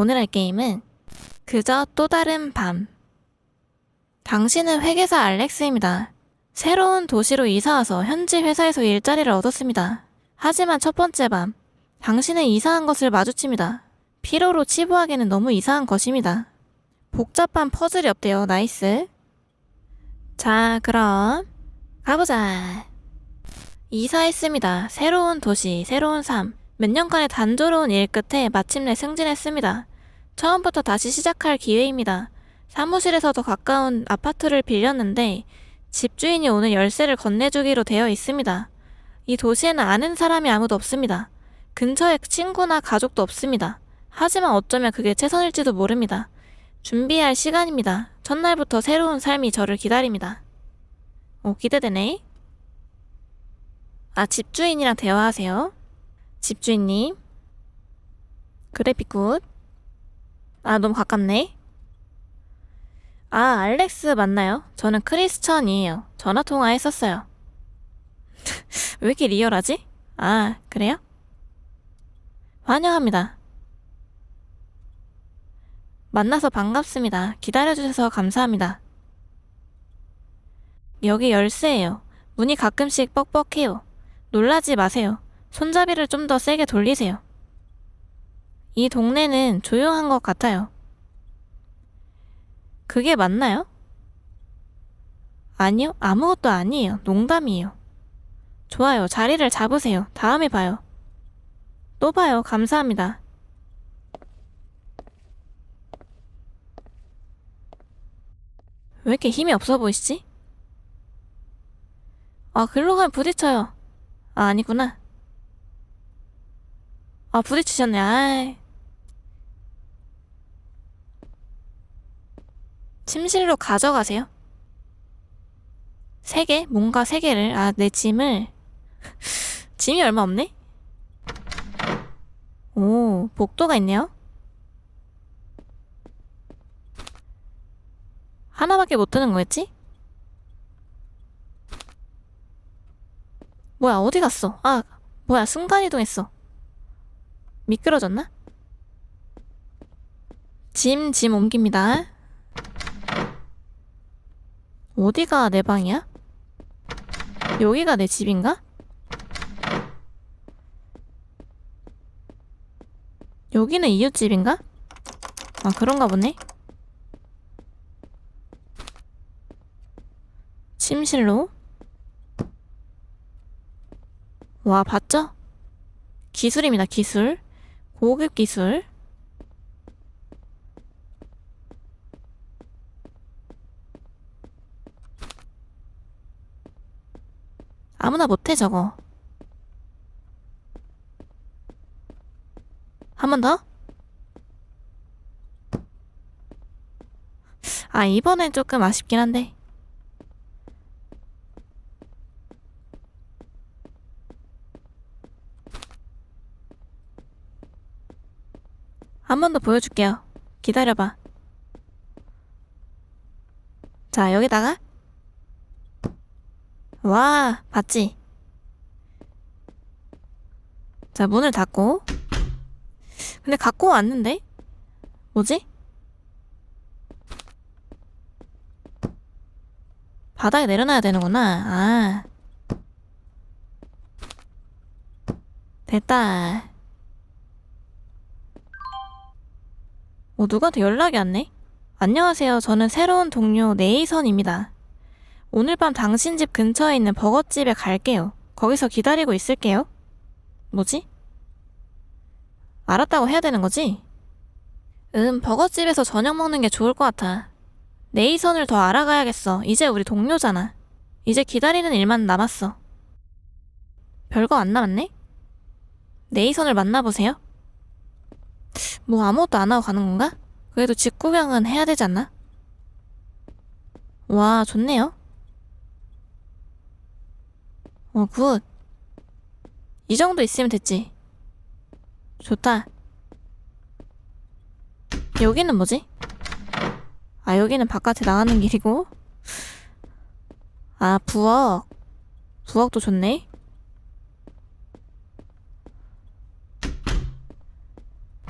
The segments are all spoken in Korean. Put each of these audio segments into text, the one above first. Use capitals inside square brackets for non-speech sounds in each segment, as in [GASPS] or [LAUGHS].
오늘 할 게임은 그저 또 다른 밤. 당신은 회계사 알렉스입니다. 새로운 도시로 이사와서 현지 회사에서 일자리를 얻었습니다. 하지만 첫 번째 밤, 당신은 이상한 것을 마주칩니다. 피로로 치부하기는 너무 이상한 것입니다. 복잡한 퍼즐이 없대요. 나이스. 자, 그럼 가보자. 이사했습니다. 새로운 도시, 새로운 삶. 몇 년간의 단조로운 일 끝에 마침내 승진했습니다. 처음부터 다시 시작할 기회입니다. 사무실에서 더 가까운 아파트를 빌렸는데 집주인이 오늘 열쇠를 건네주기로 되어 있습니다. 이 도시에는 아는 사람이 아무도 없습니다. 근처에 친구나 가족도 없습니다. 하지만 어쩌면 그게 최선일지도 모릅니다. 준비할 시간입니다. 첫날부터 새로운 삶이 저를 기다립니다. 오, 기대되네. 아, 집주인이랑 대화하세요. 집주인님. 그래픽 굿. 아, 너무 가깝네. 아, 알렉스 맞나요? 저는 크리스천이에요. 전화 통화 했었어요. [LAUGHS] 왜 이렇게 리얼하지? 아, 그래요? 환영합니다. 만나서 반갑습니다. 기다려주셔서 감사합니다. 여기 열쇠예요. 문이 가끔씩 뻑뻑해요. 놀라지 마세요. 손잡이를 좀 더 세게 돌리세요. 이 동네는 조용한 것 같아요. 그게 맞나요? 아니요, 아무것도 아니에요. 농담이에요. 좋아요. 자리를 잡으세요. 다음에 봐요. 또 봐요. 감사합니다. 왜 이렇게 힘이 없어 보이시지? 아, 글로 가면 부딪혀요. 아, 아니구나. 아, 부딪히셨네. 아이. 침실로 가져가세요. 세 개? 뭔가 세 개를. 아, 내 짐을. [LAUGHS] 짐이 얼마 없네? 오, 복도가 있네요. 하나밖에 못 드는 거였지? 뭐야, 어디 갔어? 아, 뭐야, 순간이동했어. 미끄러졌나? 짐, 짐 옮깁니다. 어디가 내 방이야? 여기가 내 집인가? 여기는 이웃집인가? 아, 그런가 보네. 침실로. 와, 봤죠? 기술입니다, 기술. 고급 기술. 아무나 못해, 저거. 한 번 더? 아, 이번엔 조금 아쉽긴 한데. 한 번 더 보여줄게요. 기다려봐. 자, 여기다가. 와, 봤지? 자, 문을 닫고. 근데 갖고 왔는데? 뭐지? 바닥에 내려놔야 되는구나. 아. 됐다. 어, 누구한테 연락이 왔네? 안녕하세요. 저는 새로운 동료 네이선입니다. 오늘 밤 당신 집 근처에 있는 버거집에 갈게요. 거기서 기다리고 있을게요. 뭐지? 알았다고 해야 되는 거지? 음, 버거집에서 저녁 먹는 게 좋을 것 같아. 네이선을 더 알아가야겠어. 이제 우리 동료잖아. 이제 기다리는 일만 남았어. 별거 안 남았네? 네이선을 만나보세요. 뭐 아무것도 안 하고 가는 건가? 그래도 집 구경은 해야 되지 않나? 와, 좋네요. 어, 굿. 이 정도 있으면 됐지. 좋다. 여기는 뭐지? 아, 여기는 바깥에 나가는 [LAUGHS] 길이고. 아, 부엌. 부엌도 좋네.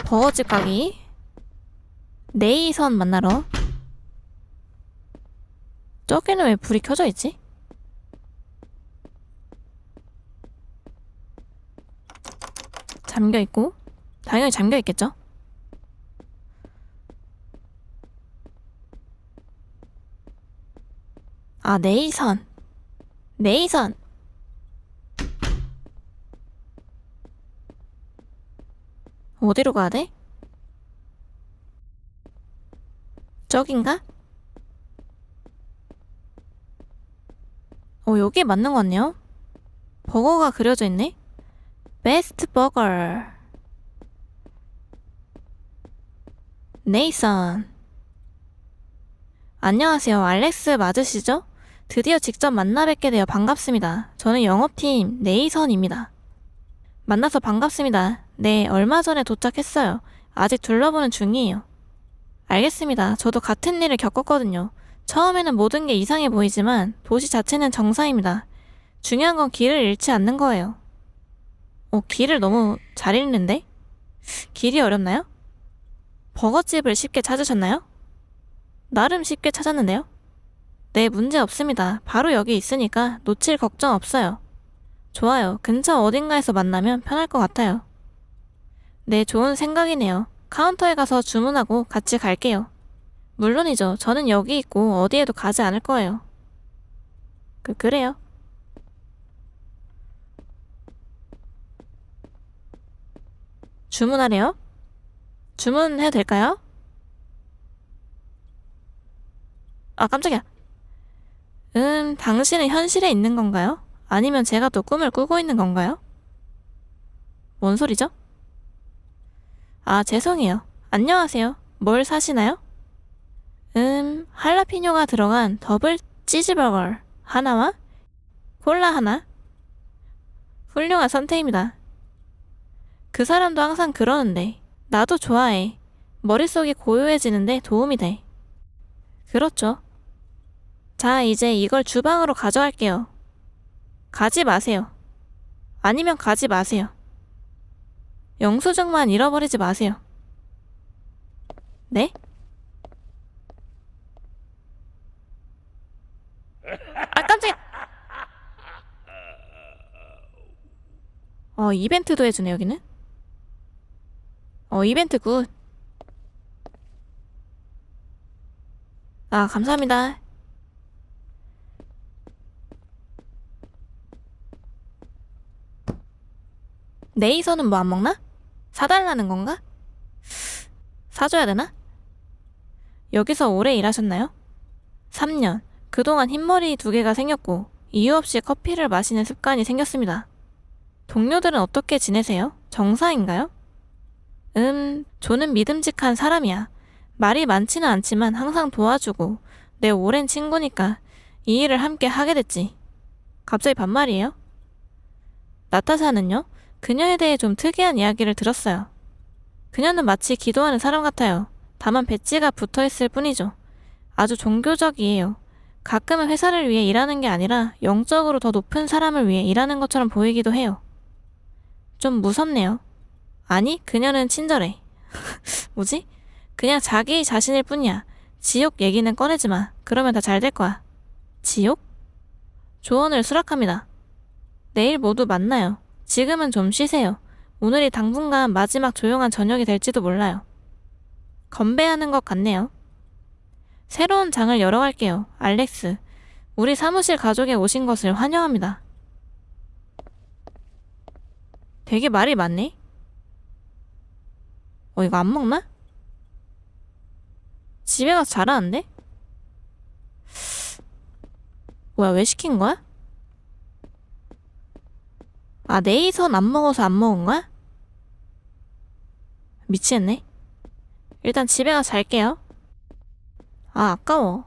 버거집 가기. 네이선 만나러. 저기는 왜 불이 켜져 있지? 잠겨 있고 당연히 잠겨 있겠죠? 아, 네이선. 네이선. 어디로 가야 돼? 저긴가? 어, 여기 맞는 것 같네요. 버거가 그려져 있네. 베스트 버거. 네이선. 안녕하세요. 알렉스 맞으시죠? 드디어 직접 만나 뵙게 되어 반갑습니다. 저는 영업팀 네이선입니다. 만나서 반갑습니다. 네, 얼마 전에 도착했어요. 아직 둘러보는 중이에요. 알겠습니다. 저도 같은 일을 겪었거든요. 처음에는 모든 게 이상해 보이지만 도시 자체는 정상입니다. 중요한 건 길을 잃지 않는 거예요. 어, 길을 너무 잘 잃는데? 길이 어렵나요? 버거집을 쉽게 찾으셨나요? 나름 쉽게 찾았는데요? 네, 문제 없습니다. 바로 여기 있으니까 놓칠 걱정 없어요. 좋아요. 근처 어딘가에서 만나면 편할 것 같아요. 네, 좋은 생각이네요. 카운터에 가서 주문하고 같이 갈게요. 물론이죠. 저는 여기 있고 어디에도 가지 않을 거예요. 그, 그래요. 주문하래요? 주문해도 될까요? 아, 깜짝이야. 음, 당신은 현실에 있는 건가요? 아니면 제가 또 꿈을 꾸고 있는 건가요? 뭔 소리죠? 아, 죄송해요. 안녕하세요. 뭘 사시나요? 음, 할라피뇨가 들어간 더블 치즈버거 하나와 콜라 하나? 훌륭한 선택입니다. 그 사람도 항상 그러는데, 나도 좋아해. 머릿속이 고요해지는데 도움이 돼. 그렇죠. 자, 이제 이걸 주방으로 가져갈게요. 가지 마세요. 아니면 가지 마세요. 영수증만 잃어버리지 마세요. 네? 아, 깜짝이야! 어, 이벤트도 해주네, 여기는. 어, 이벤트 굿. 아, 감사합니다. 네이서는 뭐안 먹나? 사달라는 건가? 사줘야 되나? 여기서 오래 일하셨나요? 3년. 그동안 흰머리 두 개가 생겼고, 이유 없이 커피를 마시는 습관이 생겼습니다. 동료들은 어떻게 지내세요? 정상인가요? 음, 저는 믿음직한 사람이야. 말이 많지는 않지만 항상 도와주고, 내 오랜 친구니까 이 일을 함께 하게 됐지. 갑자기 반말이에요? 나타샤는요? 그녀에 대해 좀 특이한 이야기를 들었어요. 그녀는 마치 기도하는 사람 같아요. 다만 배지가 붙어 있을 뿐이죠. 아주 종교적이에요. 가끔은 회사를 위해 일하는 게 아니라 영적으로 더 높은 사람을 위해 일하는 것처럼 보이기도 해요. 좀 무섭네요. 아니, 그녀는 친절해. [LAUGHS] 뭐지? 그냥 자기 자신일 뿐이야. 지옥 얘기는 꺼내지 마. 그러면 다 잘 될 거야. 지옥? 조언을 수락합니다. 내일 모두 만나요. 지금은 좀 쉬세요. 오늘이 당분간 마지막 조용한 저녁이 될지도 몰라요. 건배하는 것 같네요. 새로운 장을 열어갈게요. 알렉스. 우리 사무실 가족에 오신 것을 환영합니다. 되게 말이 많네? 어, 이거 안 먹나? 집에 가서 잘하는데? 뭐야, 왜 시킨 거야? 아, 네이선 안 먹어서 안 먹은 거야? 미치겠네. 일단 집에 가서 잘게요. 아, 아까워.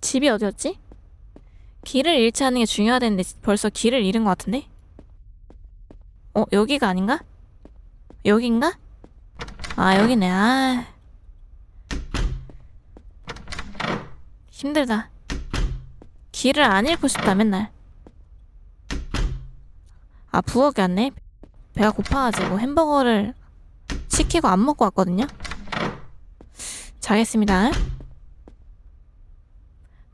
집이 어디였지? 길을 잃지 않는 게 중요하다는데 벌써 길을 잃은 것 같은데? 어, 여기가 아닌가? 여긴가? 아, 여기네. 아. 힘들다. 길을 안 잃고 싶다, 맨날. 아, 부엌이 왔네. 배가 고파가지고 햄버거를 시키고 안 먹고 왔거든요. 자겠습니다.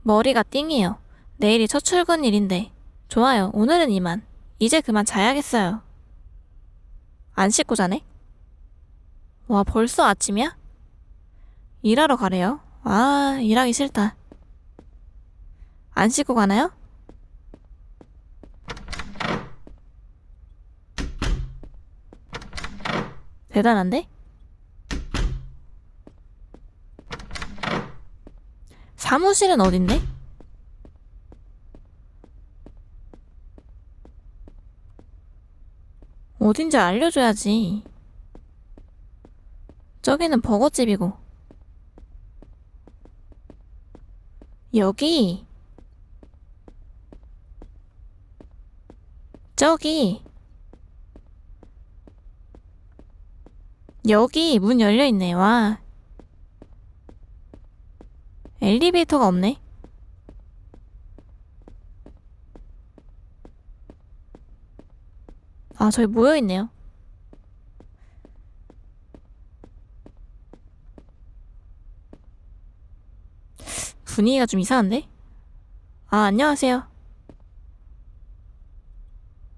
머리가 띵해요. 내일이 첫 출근일인데. 좋아요. 오늘은 이만. 이제 그만 자야겠어요. 안 씻고 자네? 와, 벌써 아침이야? 일하러 가래요? 아, 일하기 싫다. 안 씻고 가나요? 대단한데? 사무실은 어딘데? 어딘지 알려줘야지. 저기는 버거집이고. 여기. 저기. 여기 문 열려 있네. 와. 엘리베이터가 없네. 아, 저기 모여 있네요. 분위기가 좀 이상한데? 아, 안녕하세요.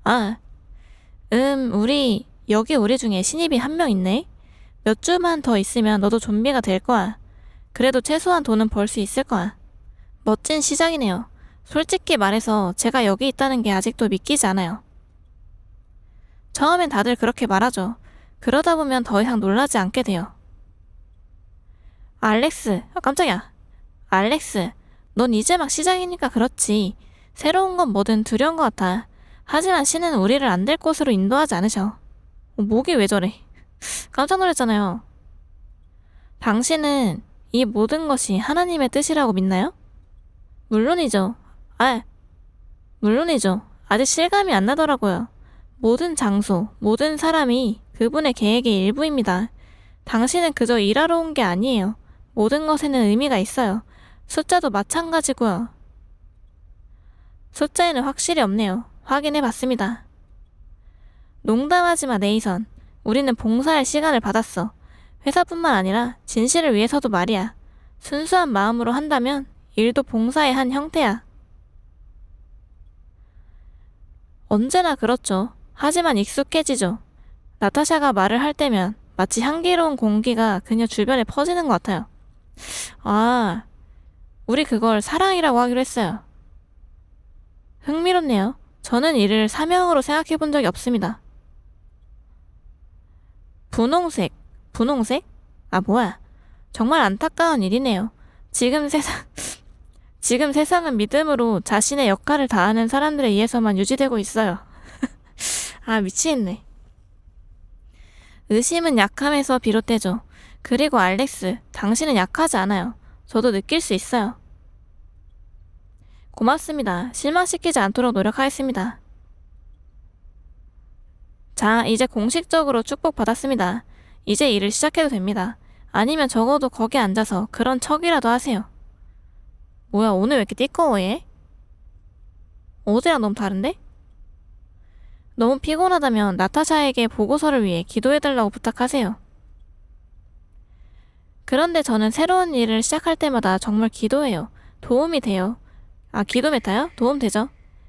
아, 음, 우리, 여기 우리 중에 신입이 한 명 있네? 몇 주만 더 있으면 너도 좀비가 될 거야. 그래도 최소한 돈은 벌 수 있을 거야. 멋진 시작이네요. 솔직히 말해서 제가 여기 있다는 게 아직도 믿기지 않아요. 처음엔 다들 그렇게 말하죠. 그러다 보면 더 이상 놀라지 않게 돼요. 알렉스, 아, 깜짝이야. 알렉스, 넌 이제 막 시작이니까 그렇지. 새로운 건 뭐든 두려운 것 같아. 하지만 신은 우리를 안 될 곳으로 인도하지 않으셔. 어, 목이 왜 저래? [LAUGHS] 깜짝 놀랐잖아요. 당신은 이 모든 것이 하나님의 뜻이라고 믿나요? 물론이죠. 아, 물론이죠. 아직 실감이 안 나더라고요. 모든 장소, 모든 사람이 그분의 계획의 일부입니다. 당신은 그저 일하러 온 게 아니에요. 모든 것에는 의미가 있어요. 숫자도 마찬가지고요. 숫자에는 확실히 없네요. 확인해 봤습니다. 농담하지 마, 네이선. 우리는 봉사할 시간을 받았어. 회사뿐만 아니라 진실을 위해서도 말이야. 순수한 마음으로 한다면 일도 봉사의 한 형태야. 언제나 그렇죠. 하지만 익숙해지죠. 나타샤가 말을 할 때면 마치 향기로운 공기가 그녀 주변에 퍼지는 것 같아요. 아, 우리 그걸 사랑이라고 하기로 했어요. 흥미롭네요. 저는 이를 사명으로 생각해 본 적이 없습니다. 분홍색, 분홍색? 아, 뭐야. 정말 안타까운 일이네요. 지금 세상, [LAUGHS] 지금 세상은 믿음으로 자신의 역할을 다하는 사람들에 의해서만 유지되고 있어요. [LAUGHS] 아, 미치겠네. 의심은 약함에서 비롯되죠. 그리고 알렉스, 당신은 약하지 않아요. 저도 느낄 수 있어요. 고맙습니다. 실망시키지 않도록 노력하겠습니다. 자, 이제 공식적으로 축복받았습니다. 이제 일을 시작해도 됩니다. 아니면 적어도 거기 앉아서 그런 척이라도 하세요. 뭐야, 오늘 왜 이렇게 띠꺼워, 얘? 어제랑 너무 다른데? 너무 피곤하다면 나타샤에게 보고서를 위해 기도해달라고 부탁하세요. 그런데 저는 새로운 일을 시작할 때마다 정말 기도해요. 도움이 돼요. 아, 기도 메타요? 도움 되죠?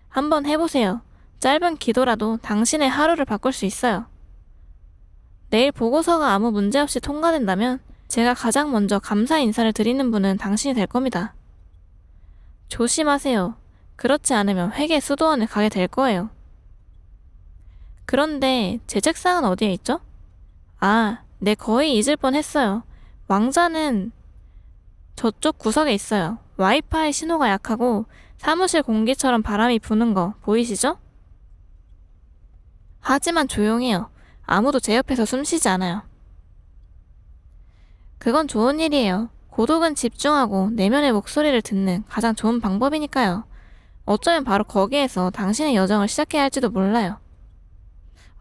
한번 해보세요. 짧은 기도라도 당신의 하루를 바꿀 수 있어요. 내일 보고서가 아무 문제 없이 통과된다면 제가 가장 먼저 감사 인사를 드리는 분은 당신이 될 겁니다. 조심하세요. 그렇지 않으면 회계 수도원에 가게 될 거예요. 그런데 제 책상은 어디에 있죠? 아, 네, 거의 잊을 뻔 했어요. 왕자는 저쪽 구석에 있어요. 와이파이 신호가 약하고 사무실 공기처럼 바람이 부는 거 보이시죠? 하지만 조용해요. 아무도 제 옆에서 숨 쉬지 않아요. 그건 좋은 일이에요. 고독은 집중하고 내면의 목소리를 듣는 가장 좋은 방법이니까요. 어쩌면 바로 거기에서 당신의 여정을 시작해야 할지도 몰라요.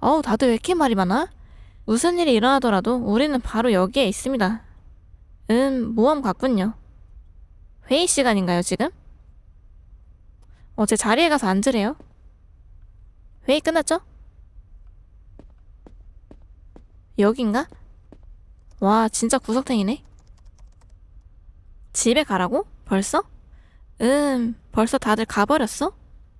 어우, 다들 왜 이렇게 말이 많아? 무슨 일이 일어나더라도 우리는 바로 여기에 있습니다. 음, 모험 같군요. 회의 시간인가요, 지금? 어, 제 자리에 가서 앉으래요. 회의 끝났죠? 여긴가? 와, 진짜 구석탱이네. 집에 가라고? 벌써? 음, 벌써 다들 가버렸어?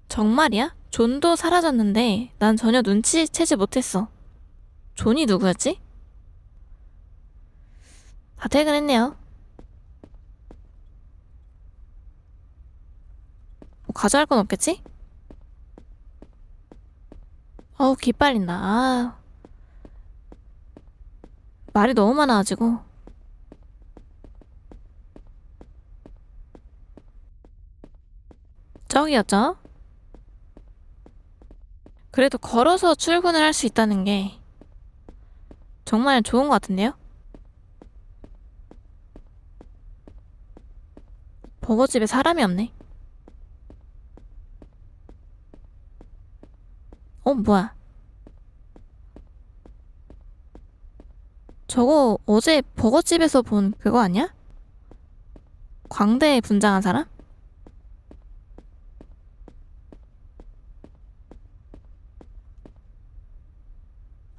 정말이야? 존도 사라졌는데 난 전혀 눈치채지 못했어. 존이 누구였지? 다 퇴근했네요. 뭐 가져갈 건 없겠지? 어우, 기 빨린다. 아. 말이 너무 많아가지고. 저기였죠? 그래도 걸어서 출근을 할 수 있다는 게 정말 좋은 것 같은데요? 버거집에 사람이 없네. 어, 뭐야. 저거 어제 버거집에서 본 그거 아니야? 광대에 분장한 사람?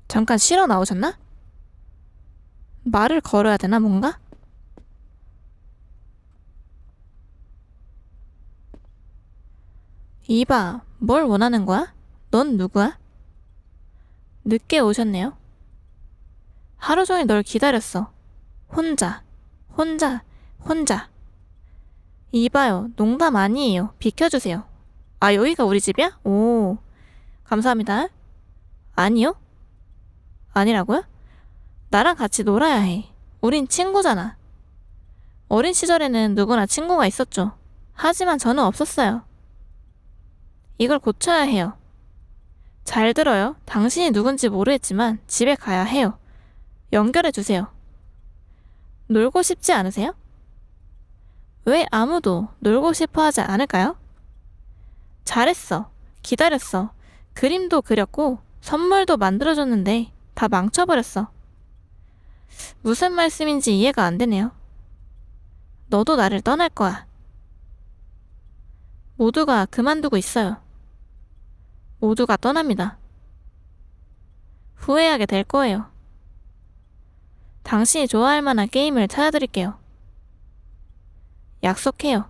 잠깐 쉬러 나오셨나? 말을 걸어야 되나, 뭔가? 이봐, 뭘 원하는 거야? 넌 누구야? 늦게 오셨네요. 하루 종일 널 기다렸어. 혼자, 혼자, 혼자. 이봐요, 농담 아니에요. 비켜주세요. 아, 여기가 우리 집이야? 오, 감사합니다. 아니요? 아니라고요? 나랑 같이 놀아야 해. 우린 친구잖아. 어린 시절에는 누구나 친구가 있었죠. 하지만 저는 없었어요. 이걸 고쳐야 해요. 잘 들어요. 당신이 누군지 모르겠지만 집에 가야 해요. 연결해 주세요. 놀고 싶지 않으세요? 왜 아무도 놀고 싶어 하지 않을까요? 잘했어. 기다렸어. 그림도 그렸고 선물도 만들어줬는데 다 망쳐버렸어. 무슨 말씀인지 이해가 안 되네요. 너도 나를 떠날 거야. 모두가 그만두고 있어요. 모두가 떠납니다. 후회하게 될 거예요. 당신이 좋아할 만한 게임을 찾아드릴게요. 약속해요.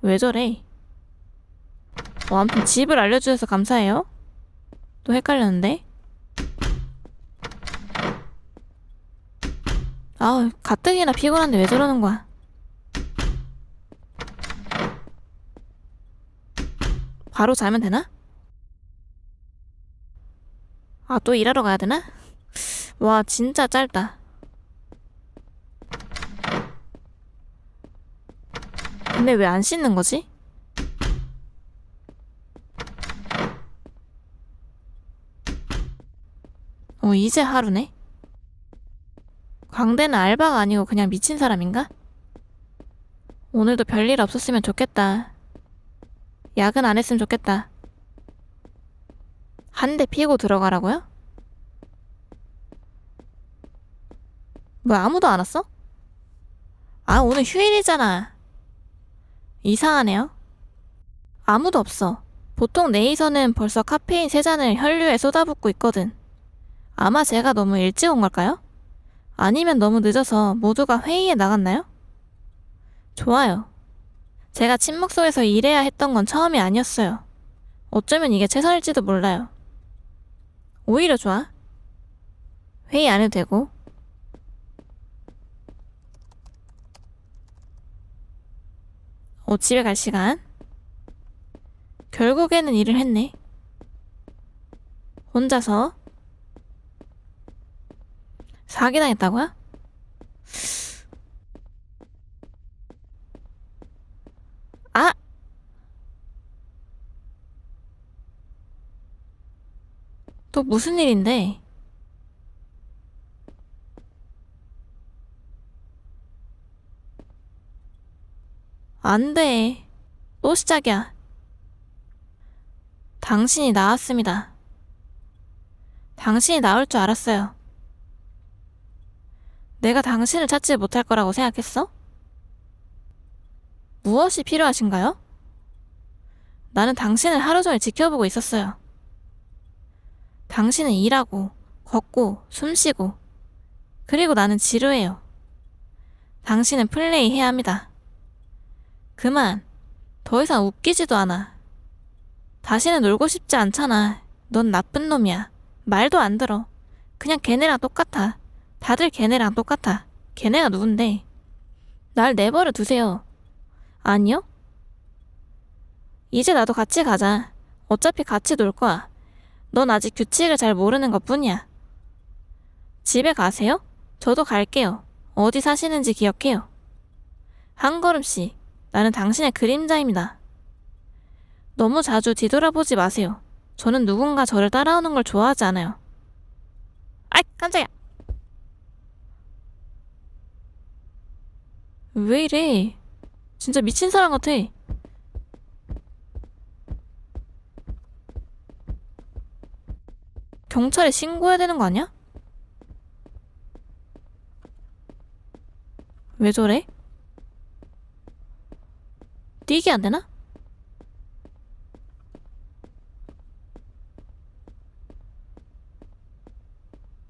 왜 저래? 어, 아무튼 집을 알려주셔서 감사해요. 또 헷갈렸는데? 아우, 가뜩이나 피곤한데 왜 저러는 거야? 바로 자면 되나? 아, 또 일하러 가야 되나? 와, 진짜 짧다. 근데 왜 안 씻는 거지? 어, 이제 하루네? 광대는 알바가 아니고 그냥 미친 사람인가? 오늘도 별일 없었으면 좋겠다. 야근 안 했으면 좋겠다. 한 대 피고 들어가라고요? 뭐 아무도 안 왔어? 아, 오늘 휴일이잖아. 이상하네요. 아무도 없어. 보통 네이서는 벌써 카페인 세 잔을 혈류에 쏟아붓고 있거든. 아마 제가 너무 일찍 온 걸까요? 아니면 너무 늦어서 모두가 회의에 나갔나요? 좋아요. 제가 침묵 속에서 일해야 했던 건 처음이 아니었어요. 어쩌면 이게 최선일지도 몰라요. 오히려 좋아. 회의 안 해도 되고. 어, 집에 갈 시간. 결국에는 일을 했네. 혼자서. 사기당했다고요? 아! 또 무슨 일인데? 안 돼. 또 시작이야. 당신이 나왔습니다. 당신이 나올 줄 알았어요. 내가 당신을 찾지 못할 거라고 생각했어? 무엇이 필요하신가요? 나는 당신을 하루 종일 지켜보고 있었어요. 당신은 일하고, 걷고, 숨쉬고, 그리고 나는 지루해요. 당신은 플레이해야 합니다. 그만. 더 이상 웃기지도 않아. 다시는 놀고 싶지 않잖아. 넌 나쁜 놈이야. 말도 안 들어. 그냥 걔네랑 똑같아. 다들 걔네랑 똑같아. 걔네가 누군데? 날 내버려 두세요. 아니요? 이제 나도 같이 가자. 어차피 같이 놀 거야. 넌 아직 규칙을 잘 모르는 것 뿐이야. 집에 가세요? 저도 갈게요. 어디 사시는지 기억해요. 한 걸음씩. 나는 당신의 그림자입니다. 너무 자주 뒤돌아보지 마세요. 저는 누군가 저를 따라오는 걸 좋아하지 않아요. 아이, 깜짝이야. 왜 이래? 진짜 미친 사람 같아. 경찰에 신고해야 되는 거 아니야? 왜 저래? 뛰게 안 되나?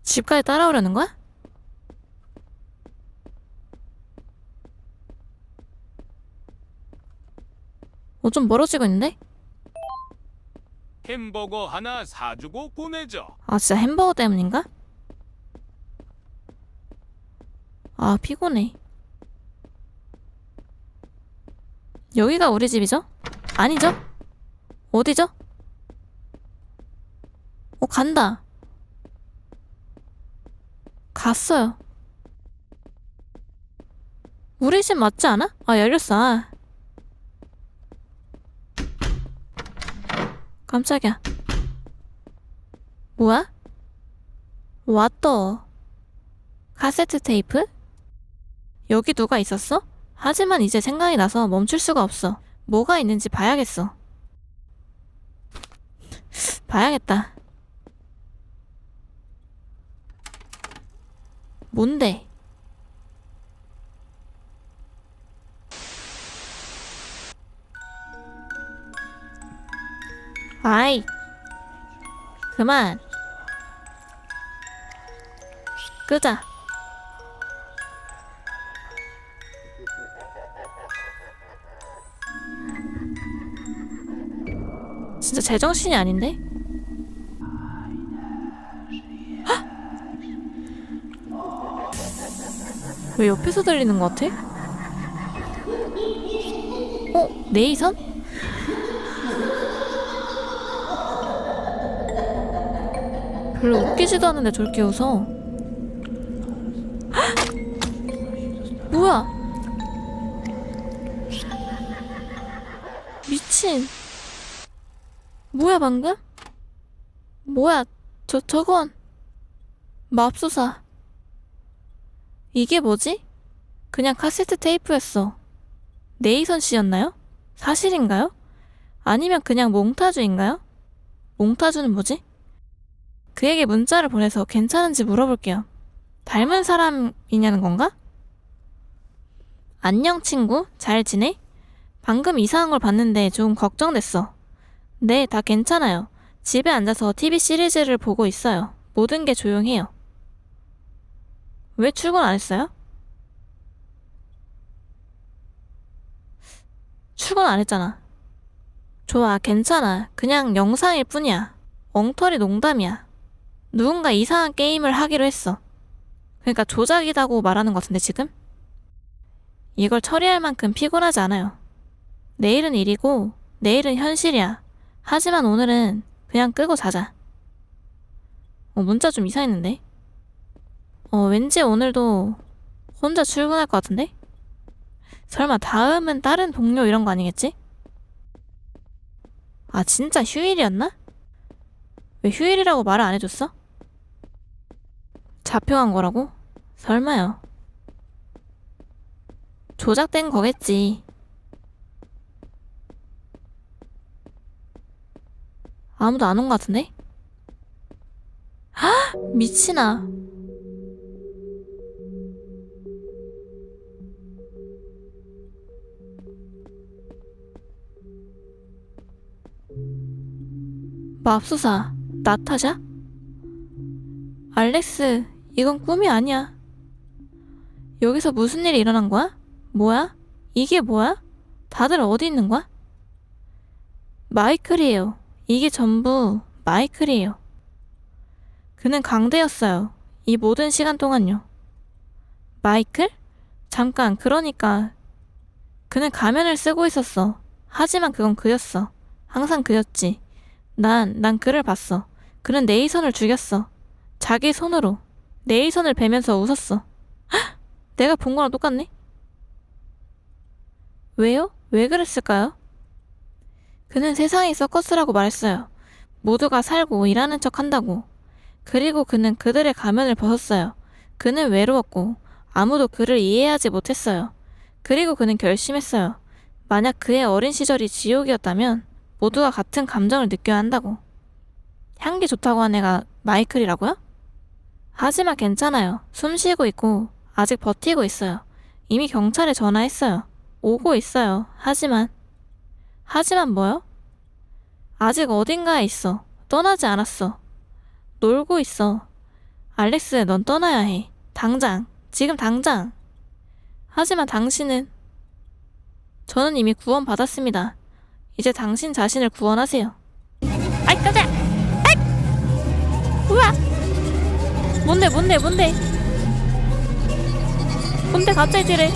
집까지 따라오려는 거야? 어, 좀 멀어지고 있는데? 햄버거 하나 사주고 보내죠. 아, 진짜 햄버거 때문인가? 아, 피곤해. 여기가 우리 집이죠? 아니죠? 어디죠? 어, 간다. 갔어요. 우리 집 맞지 않아? 아, 열렸어. 깜짝이야. 뭐야? 왔더. 카세트 테이프? 여기 누가 있었어? 하지만 이제 생각이 나서 멈출 수가 없어. 뭐가 있는지 봐야겠어. 봐야겠다. 뭔데? 아이, 그만. 끄자. 진짜 제정신이 아닌데? 헉! 왜 옆에서 들리는 것 같아? 어? 네이선? 별로 웃기지도 않은데 저렇게 웃어. 헉! 뭐야? 미친. 뭐야 방금? 뭐야 저 저건 맙소사 이게 뭐지? 그냥 카세트 테이프였어 네이선 씨였나요? 사실인가요? 아니면 그냥 몽타주인가요? 몽타주는 뭐지? 그에게 문자를 보내서 괜찮은지 물어볼게요 닮은 사람이냐는 건가? 안녕 친구 잘 지내? 방금 이상한 걸 봤는데 좀 걱정됐어 네, 다 괜찮아요. 집에 앉아서 TV 시리즈를 보고 있어요. 모든 게 조용해요. 왜 출근 안 했어요? 출근 안 했잖아. 좋아, 괜찮아. 그냥 영상일 뿐이야. 엉터리 농담이야. 누군가 이상한 게임을 하기로 했어. 그러니까 조작이라고 말하는 것 같은데, 지금? 이걸 처리할 만큼 피곤하지 않아요. 내일은 일이고, 내일은 현실이야. 하지만 오늘은 그냥 끄고 자자. 어, 문자 좀 이상했는데? 어, 왠지 오늘도 혼자 출근할 것 같은데? 설마 다음은 다른 동료 이런 거 아니겠지? 아, 진짜 휴일이었나? 왜 휴일이라고 말을 안 해줬어? 잡혀간 거라고? 설마요. 조작된 거겠지. 아무도 안 온 것 같은데? 헉! 미치나. 맙소사, 나타샤? 알렉스, 이건 꿈이 아니야. 여기서 무슨 일이 일어난 거야? 뭐야? 이게 뭐야? 다들 어디 있는 거야? 마이클이에요. 이게 전부 마이클이에요. 그는 강대였어요. 이 모든 시간 동안요. 마이클? 잠깐, 그러니까. 그는 가면을 쓰고 있었어. 하지만 그건 그였어. 항상 그였지. 난, 난 그를 봤어. 그는 네이선을 죽였어. 자기 손으로. 네이선을 베면서 웃었어. 헉! [GASPS] 내가 본 거랑 똑같네? 왜요? 왜 그랬을까요? 그는 세상이 서커스라고 말했어요. 모두가 살고 일하는 척 한다고. 그리고 그는 그들의 가면을 벗었어요. 그는 외로웠고 아무도 그를 이해하지 못했어요. 그리고 그는 결심했어요. 만약 그의 어린 시절이 지옥이었다면 모두가 같은 감정을 느껴야 한다고. 향기 좋다고 한 애가 마이클이라고요? 하지만 괜찮아요. 숨 쉬고 있고 아직 버티고 있어요. 이미 경찰에 전화했어요. 오고 있어요. 하지만 하지만 뭐요? 아직 어딘가에 있어. 떠나지 않았어. 놀고 있어. 알렉스, 넌 떠나야 해. 당장. 지금 당장. 하지만 당신은 저는 이미 구원받았습니다. 이제 당신 자신을 구원하세요. 아이 깜짝이야. 아이! 우와! 뭔데 뭔데 뭔데? 뭔데 갑자기 저래?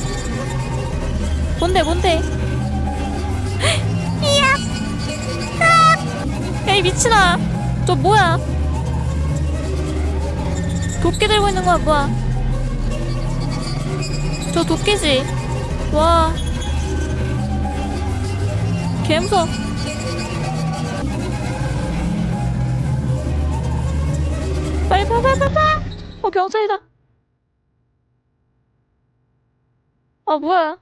뭔데 뭔데? [GASPS] 이야! 아! 에이 미친아! 저 뭐야? 도끼 들고 있는 거야 뭐야? 저 도끼지? 와. 개무서. 빨리 봐, 봐, 봐, 봐. 어, 경찰이다. 아, 뭐야.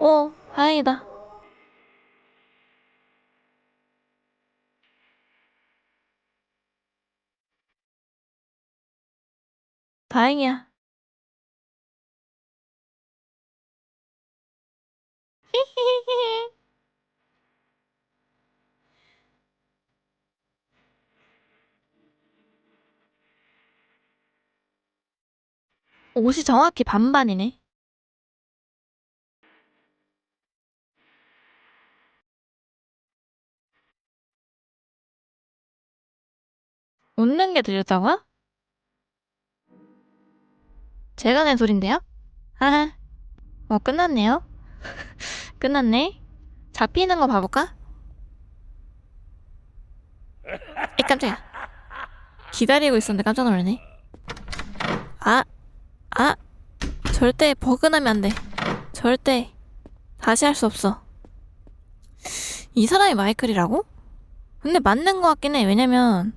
어, 다행이다. 다행이야. 옷이 정확히 반반이네. 웃는 게 들렸다고요? 제가 낸 소린데요? 하하. 어, 끝났네요. [LAUGHS] 끝났네. 잡히는 거 봐볼까? 에 깜짝이야. 기다리고 있었는데 깜짝 놀라네. 아, 아, 절대 버그 나면 안 돼. 절대 다시 할 수 없어. 이 사람이 마이클이라고? 근데 맞는 거 같긴 해. 왜냐면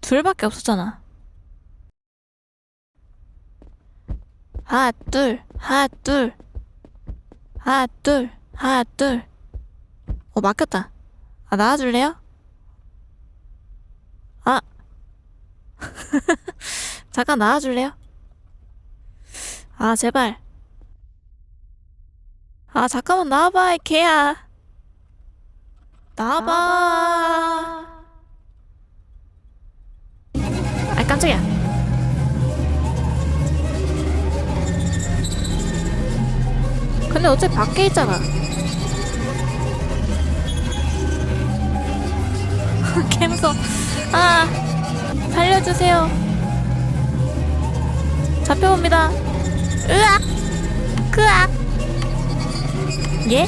둘밖에 없었잖아. 하나 둘 하나 둘 하나 둘 하나 둘 어 막혔다 아 나와줄래요? 아 [LAUGHS] 잠깐 나와줄래요? 아 제발 아 잠깐만 나와봐 이 개야 나와봐 아 깜짝이야 근데 어차피 밖에 있잖아. [LAUGHS] 캠서. 아, 살려주세요. 잡혀옵니다. 으악! 그악! 예?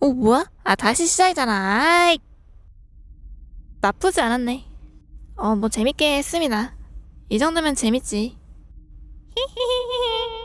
오, 뭐야? 아, 다시 시작이잖아. 아이. 나쁘지 않았네. 어, 뭐 재밌게 했습니다. 이 정도면 재밌지. 히히히히. [LAUGHS]